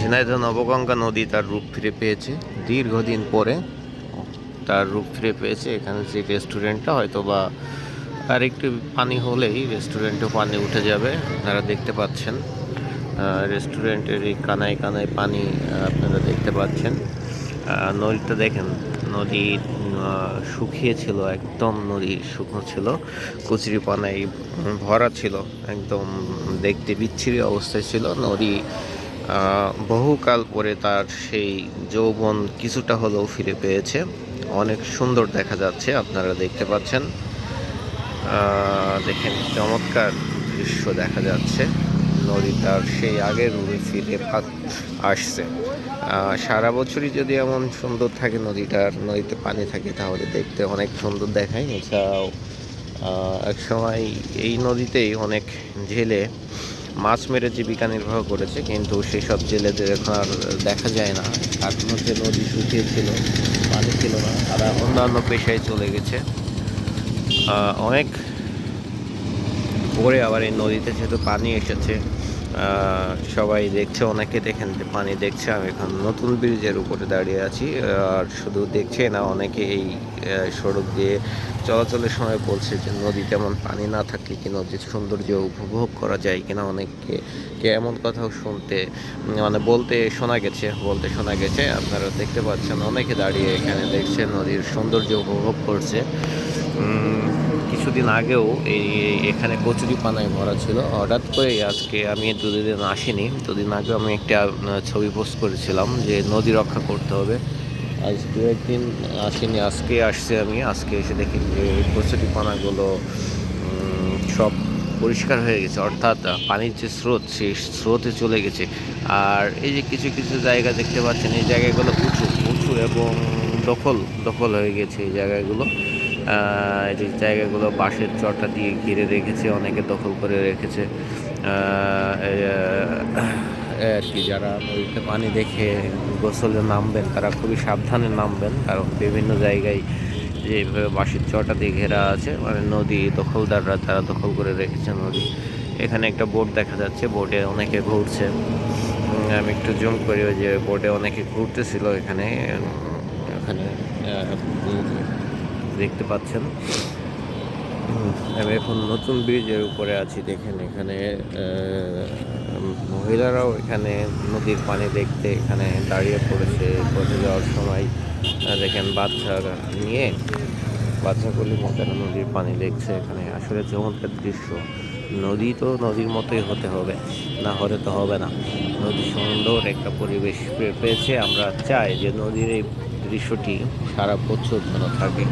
ঝিনাইদহ নবগঙ্গা নদী তার রূপ ফিরে পেয়েছে। দীর্ঘদিন পরে তার রূপ ফিরে পেয়েছে। এখানে যে রেস্টুরেন্টটা হয়তো বা আর একটু পানি হলেই রেস্টুরেন্টে পানি উঠে যাবে। আপনারা দেখতে পাচ্ছেন রেস্টুরেন্টের এই কানায় কানায় পানি আপনারা দেখতে পাচ্ছেন। নদীটা দেখেন, নদী শুকিয়ে ছিল, একদম নদী শুকনো ছিল। কচুরি পানায় ভরা ছিল, একদম দেখতে বিচ্ছিরি অবস্থায় ছিল। নদী বহুকাল পরে তার সেই যৌবন কিছুটা হলেও ফিরে পেয়েছে। অনেক সুন্দর দেখা যাচ্ছে, আপনারা দেখতে পাচ্ছেন। দেখেন, চমৎকার দৃশ্য দেখা যাচ্ছে। নদী তার সেই আগের রূপে ফিরে আসছে। সারা বছরই যদি এমন সুন্দর থাকে নদীটার, নদীতে পানি থাকে, তাহলে দেখতে অনেক সুন্দর দেখায়। এছাড়াও একসময় এই নদীতেই অনেক জেলে মাছ মেরে জীবিকা নির্বাহ করেছে, কিন্তু সেই সব জেলেদের এখন আর দেখা যায় না। কারণ হচ্ছে নদী শুকিয়ে ছিল পানি ছিল না, তারা অন্যান্য পেশায় চলে গেছে। অনেক পরে আবার এই নদীতে যেহেতু পানি এসেছে সবাই দেখছে, অনেকে দেখেন, যে পানি দেখছে, আমি এখন নতুন ব্রিজের উপরে দাঁড়িয়ে আছি। আর শুধু দেখছে না, অনেকে এই সড়ক দিয়ে চলাচলের সময় বলছে যে নদী তেমন পানি না থাকলে কি নদীর সৌন্দর্য উপভোগ করা যায় কিনা? অনেককে কে এমন কথাও শুনতে মানে বলতে শোনা গেছে, বলতে শোনা গেছে। আপনারা দেখতে পাচ্ছেন, অনেকে দাঁড়িয়ে এখানে দেখছে নদীর সৌন্দর্য উপভোগ করছে। কিছুদিন আগেও এই এখানে কচুরি পানায় ভরা ছিল। হঠাৎ করে আজকে আমি দুদিন আসিনি। দুদিন আগে আমি একটা ছবি পোস্ট করেছিলাম যে নদী রক্ষা করতে হবে। আজ দু একদিন আসিনি, আজকে আসছে আমি। আজকে এসে দেখি যে কচুরি পানাগুলো সব পরিষ্কার হয়ে গেছে। অর্থাৎ পানির যে স্রোত, সেই স্রোতে চলে গেছে। আর এই যে কিছু কিছু জায়গা দেখতে পাচ্ছেন, এই জায়গাগুলো উঁচু উঁচু এবং দখল দখল হয়ে গেছে এই জায়গাগুলো। যে জায়গাগুলো বাঁশের চটা দিয়ে ঘিরে রেখেছে, অনেকে দখল করে রেখেছে। আর কি, যারা নদীতে পানি দেখে গোসলে নামবেন, তারা খুবই সাবধানে নামবেন, কারণ বিভিন্ন জায়গায় যেভাবে বাঁশের চটা দিয়ে ঘেরা আছে মানে নদী দখলদাররা তারা দখল করে রেখেছে নদী। এখানে একটা বোট দেখা যাচ্ছে, বোটে অনেকে ঘুরছে। আমি একটু জুম করি যে বোটে অনেকে ঘুরতেছিল এখানে। এখানে দেখতে পাচ্ছেন। আমি এখন নতুন ব্রিজের উপরে আছি, দেখেন এখানে মহিলারাও এখানে নদীর পানি দেখতে এখানে দাঁড়িয়ে পড়েছে পথে যাওয়ার সময় দেখেন বাচ্চা নিয়ে, বাচ্চাগুলি মতেন নদীর পানি দেখছে এখানে। আসলে চমৎকার দৃশ্য। নদী তো নদীর মতোই হতে হবে, না হলে তো হবে না। নদী সুন্দর একটা পরিবেশ পেয়েছে। আমরা চাই যে নদীর এই দৃশ্যটি সারা বছর যেন থাকে